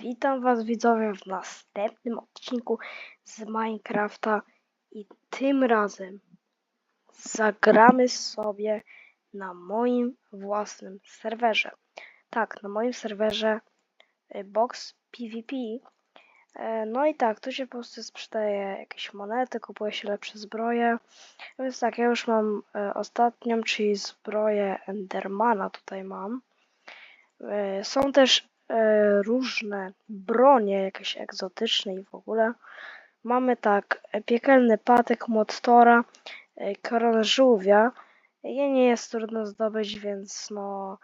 Witam Was widzowie w następnym odcinku z Minecrafta i tym razem zagramy sobie na moim własnym serwerze. Tak, na moim serwerze y, Box PvP. E, No i tak, tu się po prostu sprzedaje jakieś monety, kupuje się lepsze zbroje. Więc tak, ja już mam e, ostatnią, czyli zbroję Endermana tutaj mam. E, Są też różne bronie, jakieś egzotyczne i w ogóle. Mamy tak, e, piekielny patyk Mottora, e, koronę żółwia. Je nie jest trudno zdobyć, więc no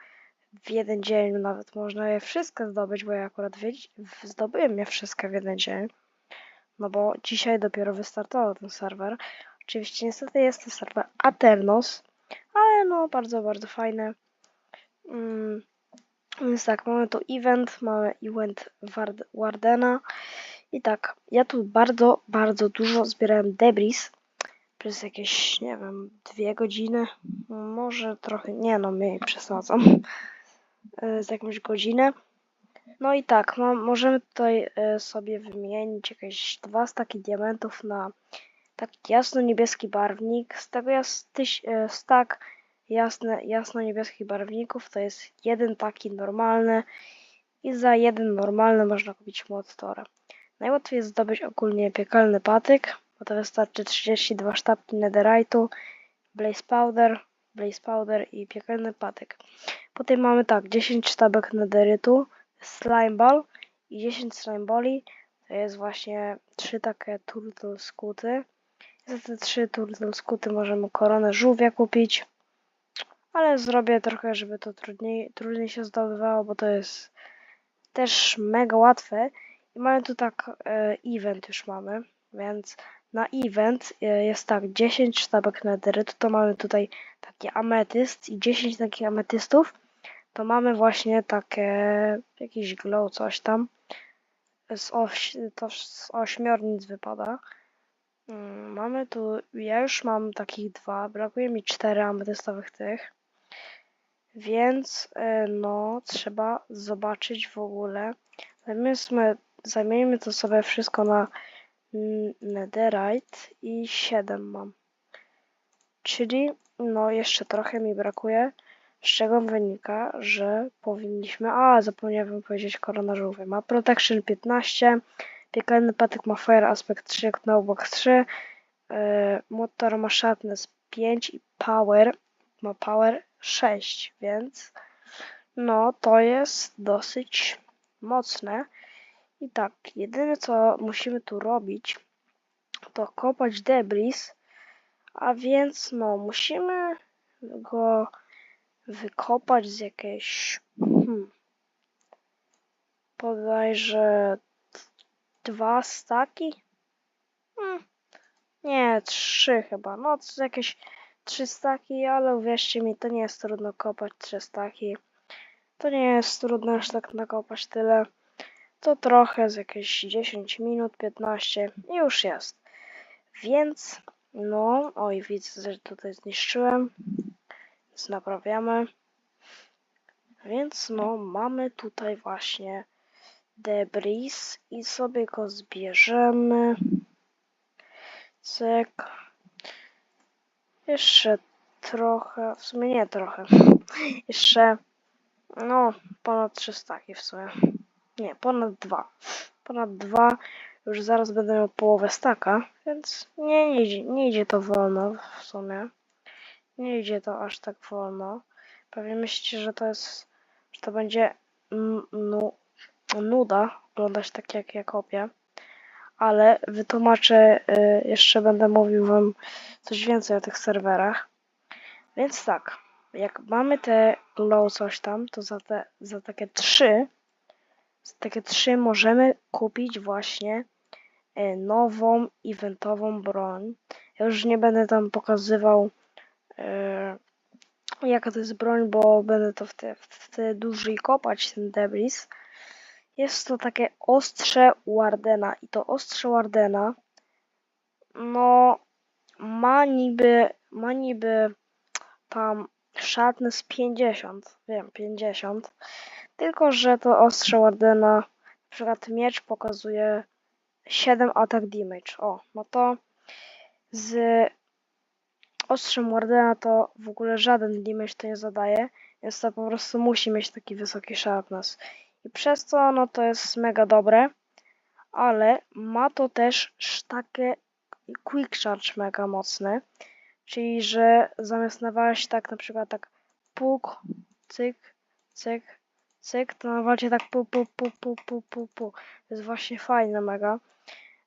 w jeden dzień nawet można je wszystkie zdobyć, bo ja akurat zdobyłem je wszystkie w jeden dzień. No bo dzisiaj dopiero wystartował ten serwer. Oczywiście niestety jest to serwer Aternos, ale no bardzo, bardzo fajny. Mm, więc tak, mamy tu event, mamy event Ward- Wardena i tak, ja tu bardzo, bardzo dużo zbierałem debris przez jakieś, nie wiem, dwie godziny, może trochę, nie no, mniej przesadzam, e, z jakąś godzinę. No i tak, ma, możemy tutaj e, sobie wymienić jakieś dwa staki diamentów na taki jasno-niebieski barwnik. Z tego jest stak jasne, jasno-niebieskich barwników to jest jeden taki normalny i za jeden normalny można kupić młottora. Najłatwiej jest zdobyć ogólnie piekalny patyk, bo to wystarczy 32 sztabki netherite'u, blaze powder, blaze powder i piekalny patyk. Potem mamy tak, 10 sztabek netheritu, slime ball i 10 slime balli. To jest właśnie trzy takie turtle skuty. Za te trzy turtle skuty możemy koronę żółwia kupić. Ale zrobię trochę, żeby to trudniej, trudniej się zdobywało, bo to jest też mega łatwe. I mamy tu tak e, event już mamy, więc na event e, jest tak 10 sztabek netherytu, to mamy tutaj taki ametyst i 10 takich ametystów, to mamy właśnie takie jakiś glow coś tam. Z oś, to z ośmiornic wypada. Mm, Mamy tu, ja już mam takich dwa, brakuje mi cztery ametystowych tych. Więc e, no, trzeba zobaczyć w ogóle. Zamienimy, zamienimy to sobie wszystko na netherite i 7 mam. Czyli no jeszcze trochę mi brakuje, z czego wynika, że powinniśmy... A, zapomniałem powiedzieć korona żółwia. Ma protection 15, piekalny patyk ma fire aspect 3, jak na obok 3, e, motor ma sharpness 5 i power ma power 6, więc no to jest dosyć mocne. I tak, jedyne co musimy tu robić, to kopać debris, a więc no musimy go wykopać z jakiejś hmm, bodajże dwa staki? Hmm, nie, trzy chyba, no z jakieś trzy staki, ale uwierzcie mi, to nie jest trudno kopać trzy staki. To nie jest trudno już tak nakopać tyle. To trochę z jakieś 10 minut, 15 i już jest. Więc, no, oj, widzę, że tutaj zniszczyłem. Więc naprawiamy. Więc, no, mamy tutaj właśnie debris i sobie go zbierzemy. Cyk. Jeszcze trochę, w sumie nie trochę. Jeszcze, no, ponad 300 w sumie. Nie, ponad dwa. Ponad dwa. Już zaraz będę miał połowę staka, więc nie, nie, idzie, nie idzie to wolno w sumie. Nie idzie to aż tak wolno. Pewnie myślicie, że to jest, że to będzie nu, nuda oglądać tak jak ja kopię. Ale wytłumaczę, y, jeszcze będę mówił wam coś więcej o tych serwerach. Więc tak, jak mamy te glow coś tam, to za te, za takie trzy za takie trzy możemy kupić właśnie e, nową eventową broń. Ja już nie będę tam pokazywał e, jaka to jest broń, bo będę to wtedy, wtedy dłużej kopać ten debris. Jest to takie ostrze Wardena i to ostrze Wardena no ma niby ma niby tam sharpness 50, wiem 50, tylko że to ostrze Wardena w przykład miecz pokazuje 7 attack damage. O, no to z ostrzem Wardena to w ogóle żaden damage to nie zadaje, więc to po prostu musi mieć taki wysoki sharpness. I przez to no to jest mega dobre, ale ma to też takie quick charge mega mocny, czyli że zamiast nawalać tak na przykład tak puk, cyk, cyk, cyk, to nawalcie tak pu, pu, pu, pu, pu, pu, pu. To jest właśnie fajne mega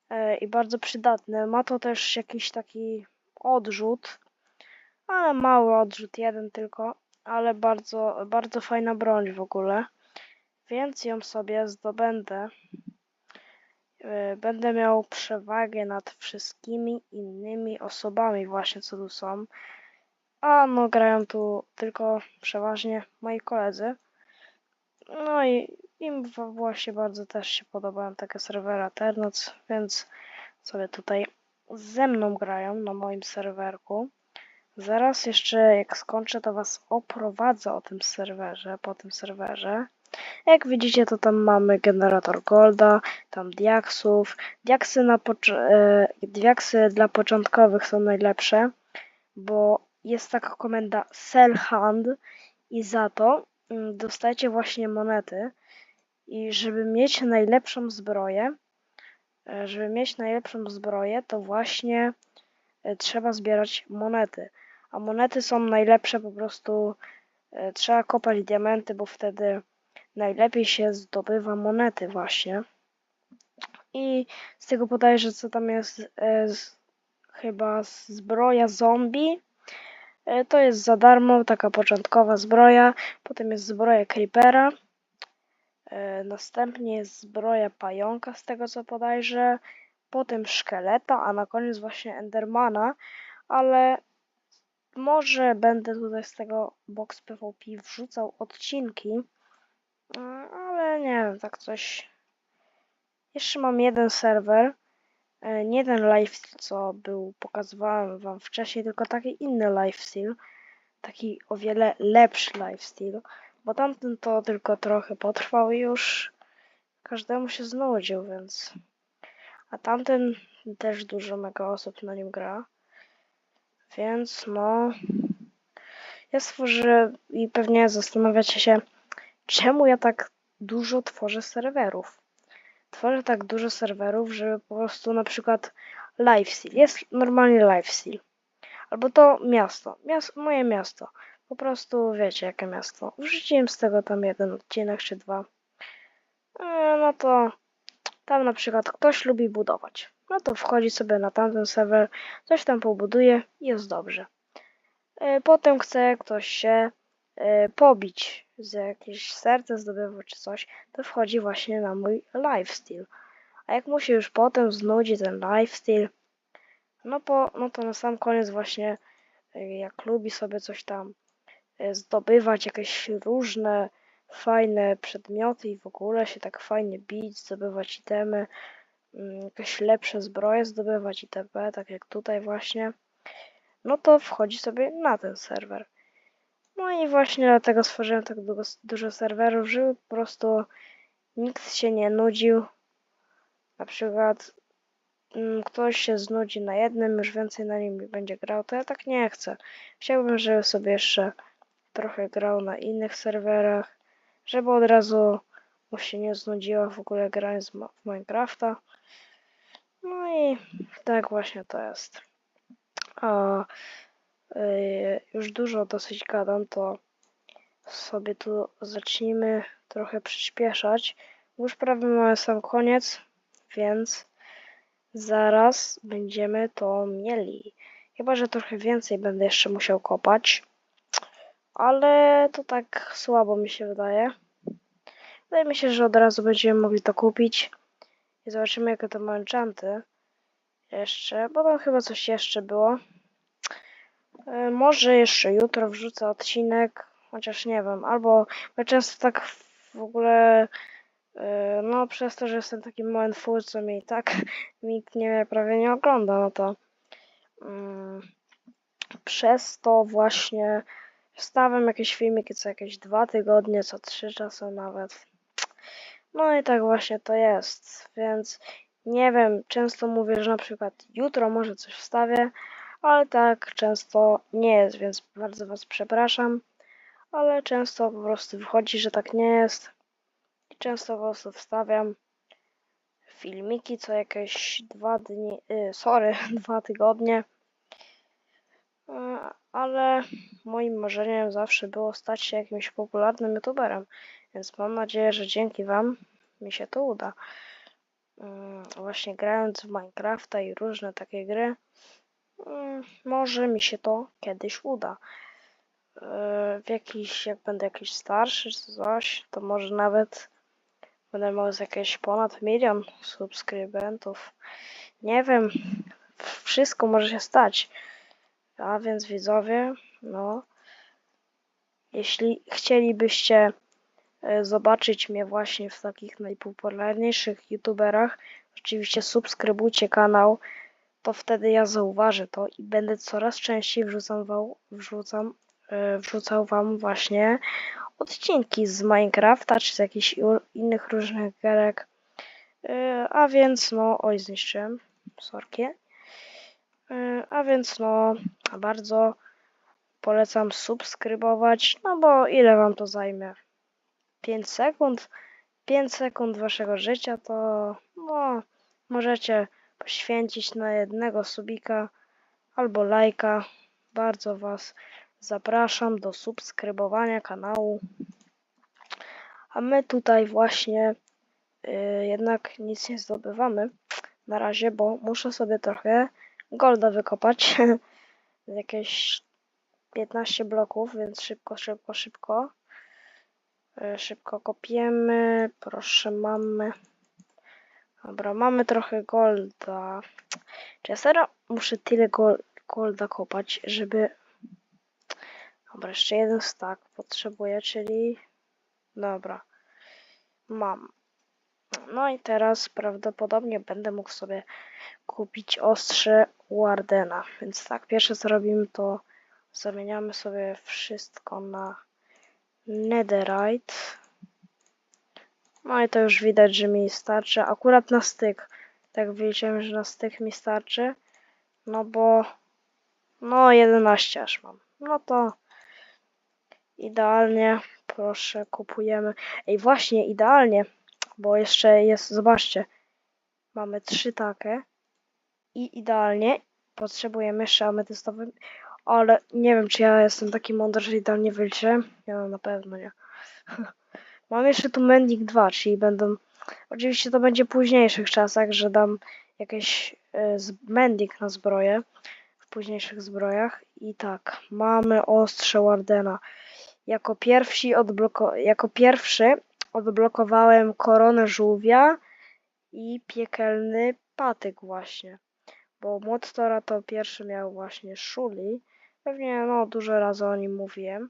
e, i bardzo przydatne. Ma to też jakiś taki odrzut, ale mały odrzut, jeden tylko, ale bardzo, bardzo fajna broń w ogóle, więc ją sobie zdobędę. E, Będę miał przewagę nad wszystkimi innymi osobami właśnie co tu są. A no grają tu tylko przeważnie moi koledzy. No i im właśnie bardzo też się podobają takie serwery Alternac, więc sobie tutaj ze mną grają na moim serwerku. Zaraz jeszcze jak skończę, to was oprowadzę o tym serwerze, po tym serwerze. Jak widzicie, to tam mamy generator golda, tam diaksów. Diaksy, na e, diaksy dla początkowych są najlepsze, bo jest taka komenda sell hand i za to mm, dostajecie właśnie monety. I żeby mieć najlepszą zbroję, e, żeby mieć najlepszą zbroję, to właśnie e, trzeba zbierać monety. A monety są najlepsze po prostu. e, Trzeba kopać diamenty, bo wtedy najlepiej się zdobywa monety właśnie. I z tego podaję, że co tam jest e, z, chyba zbroja zombie. E, to jest za darmo, taka początkowa zbroja. Potem jest zbroja creepera. E, następnie jest zbroja pająka, z tego co podajże. Potem szkieleta, a na koniec właśnie endermana. Ale może będę tutaj z tego box PvP wrzucał odcinki. E, Ale nie wiem, tak coś. Jeszcze mam jeden serwer. e, Nie ten lifestyle, co był, pokazywałem wam wcześniej, tylko taki inny lifestyle. Taki o wiele lepszy lifestyle. Bo tamten to tylko trochę potrwał i już każdemu się znudził, więc. A tamten też dużo mega osób na nim gra. Więc no. Ja stworzę i pewnie zastanawiacie się, czemu ja tak dużo tworzę serwerów. Tworzę tak dużo serwerów, żeby po prostu na przykład lifestyle. Jest normalnie lifestyle. Albo to miasto. Mias moje miasto. Po prostu wiecie jakie miasto. Wrzuciłem z tego tam jeden odcinek czy dwa. E, No to tam na przykład ktoś lubi budować. No to wchodzi sobie na tamten serwer, coś tam pobuduje i jest dobrze. E, Potem chce ktoś się pobić z jakieś serce zdobywa czy coś, to wchodzi właśnie na mój lifestyle. A jak mu się już potem znudzi ten lifestyle, no, po, no to na sam koniec właśnie e, jak lubi sobie coś tam e, zdobywać, jakieś różne fajne przedmioty i w ogóle się tak fajnie bić, zdobywać itemy, mm, jakieś lepsze zbroje zdobywać itp., tak jak tutaj właśnie, no to wchodzi sobie na ten serwer. No i właśnie dlatego stworzyłem tak dużo, serwerów, żeby po prostu nikt się nie nudził. Na przykład mm, ktoś się znudzi na jednym, już więcej na nim nie będzie grał, to ja tak nie chcę. Chciałbym, żeby sobie jeszcze trochę grał na innych serwerach, żeby od razu mu się nie znudziło w ogóle Ma- w Minecrafta. No i tak właśnie to jest. A już dużo dosyć gadam, to sobie tu zacznijmy trochę przyspieszać. Już prawie mamy sam koniec, więc zaraz będziemy to mieli. Chyba, że trochę więcej będę jeszcze musiał kopać. Ale to tak słabo mi się wydaje. Wydaje mi się, że od razu będziemy mogli to kupić. I zobaczymy, jakie to ma enchanty. Jeszcze, bo tam chyba coś jeszcze było. E, Może jeszcze jutro wrzucę odcinek, chociaż nie wiem, albo bo często tak w ogóle, e, no przez to, że jestem takim małym twórcą i tak nikt nie prawie nie ogląda, no to mm, przez to właśnie wstawiam jakieś filmiki co jakieś dwa tygodnie, co trzy czasem nawet. No i tak właśnie to jest, więc nie wiem, często mówię, że na przykład jutro może coś wstawię, ale tak często nie jest, więc bardzo Was przepraszam, ale często po prostu wychodzi, że tak nie jest. I często po prostu wstawiam filmiki co jakieś dwa dni, y, sorry, dwa tygodnie, Y, ale moim marzeniem zawsze było stać się jakimś popularnym youtuberem, więc mam nadzieję, że dzięki Wam mi się to uda. Mm, Właśnie grając w Minecrafta i różne takie gry, może mi się to kiedyś uda. W jakiś, jak będę jakiś starszy czy coś, to może nawet będę miał jakieś ponad milion subskrybentów. Nie wiem, wszystko może się stać. A więc widzowie, no, jeśli chcielibyście e, zobaczyć mnie właśnie w takich najpopularniejszych youtuberach, oczywiście subskrybujcie kanał, to wtedy ja zauważę to i będę coraz częściej wrzucam, wrzucam, e, wrzucał wam właśnie odcinki z Minecrafta czy z jakichś innych różnych gierek. E, A więc no, oj zniszczyłem, sorki. E, A więc no, bardzo polecam subskrybować, no bo ile wam to zajmie? 5 sekund? 5 sekund waszego życia to no, możecie poświęcić na jednego subika albo lajka. Bardzo was zapraszam do subskrybowania kanału. A my tutaj właśnie y, jednak nic nie zdobywamy na razie, bo muszę sobie trochę golda wykopać. Jakieś 15 bloków, więc szybko, szybko, szybko. E, Szybko kopiemy. Proszę, mamy. Dobra, mamy trochę golda. Czy ja serio muszę tyle gol golda kopać, żeby... Dobra, jeszcze jeden stack potrzebuję, czyli... Dobra. Mam. No i teraz prawdopodobnie będę mógł sobie kupić ostrze Wardena. Więc tak, pierwsze co robimy to zamieniamy sobie wszystko na netherite. No i to już widać, że mi starczy. Akurat na styk. Tak wyliczyłem, że na styk mi starczy. No bo no 11 aż mam. No to idealnie. Proszę, kupujemy. Ej, właśnie idealnie, bo jeszcze jest, zobaczcie. Mamy trzy takie. I idealnie potrzebujemy jeszcze ametystowy. Ale nie wiem, czy ja jestem taki mądry, że idealnie wyliczę. Nie, no na pewno nie. Mam jeszcze tu Mending 2, czyli będą. Oczywiście to będzie w późniejszych czasach, że dam jakieś y, z- Mending na zbroję w późniejszych zbrojach. I tak, mamy ostrze Wardena. Jako, pierwsi odbloko- jako pierwszy odblokowałem koronę żółwia i piekielny patyk właśnie. Bo Młot Tora to pierwszy miał właśnie Szuli. Pewnie no dużo razy o nim mówiłem.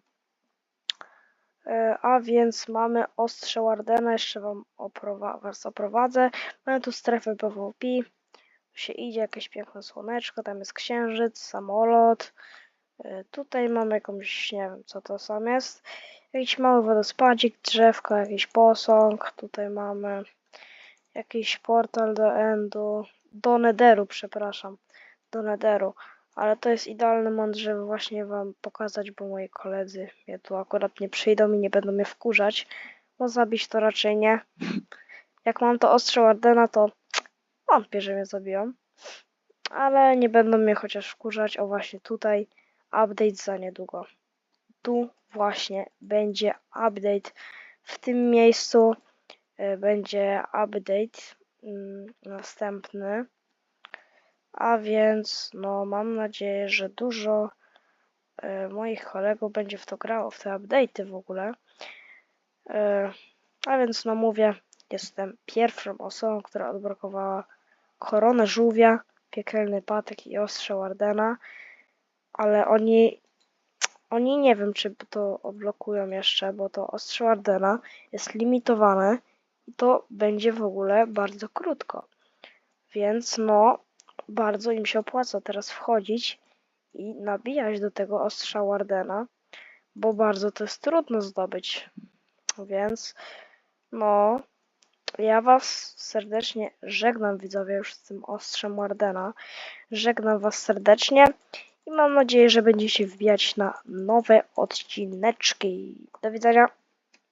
E, A więc mamy ostrze Wardena, jeszcze wam was oprowadzę. Mamy tu strefę PvP. Tu się idzie jakieś piękne słoneczko, tam jest księżyc, samolot. E, Tutaj mamy jakąś, nie wiem co to sam jest. Jakiś mały wodospadzik, drzewko, jakiś posąg. Tutaj mamy jakiś portal do Endu, do Netheru, przepraszam, do Netheru. Ale to jest idealny moment, żeby właśnie wam pokazać, bo moi koledzy mnie tu akurat nie przyjdą i nie będą mnie wkurzać, bo zabić to raczej nie. Jak mam to ostrze Wardena, to wątpię, że mnie zabiją. Ale nie będą mnie chociaż wkurzać. O właśnie tutaj update za niedługo. Tu właśnie będzie update. W tym miejscu y, będzie update mm, następny. A więc no mam nadzieję, że dużo e, moich kolegów będzie w to grało, w te update'y w ogóle. E, a więc no mówię, jestem pierwszą osobą, która odblokowała koronę żółwia, piekielny patyk i ostrze Wardena, ale oni oni nie wiem, czy to odblokują jeszcze, bo to ostrze Wardena jest limitowane i to będzie w ogóle bardzo krótko. Więc no, bardzo im się opłaca teraz wchodzić i nabijać do tego ostrza Wardena, bo bardzo to jest trudno zdobyć. Więc no, Ja was serdecznie żegnam, widzowie, już z tym ostrzem Wardena. Żegnam was serdecznie i mam nadzieję, że będziecie wbijać na nowe odcineczki. Do widzenia.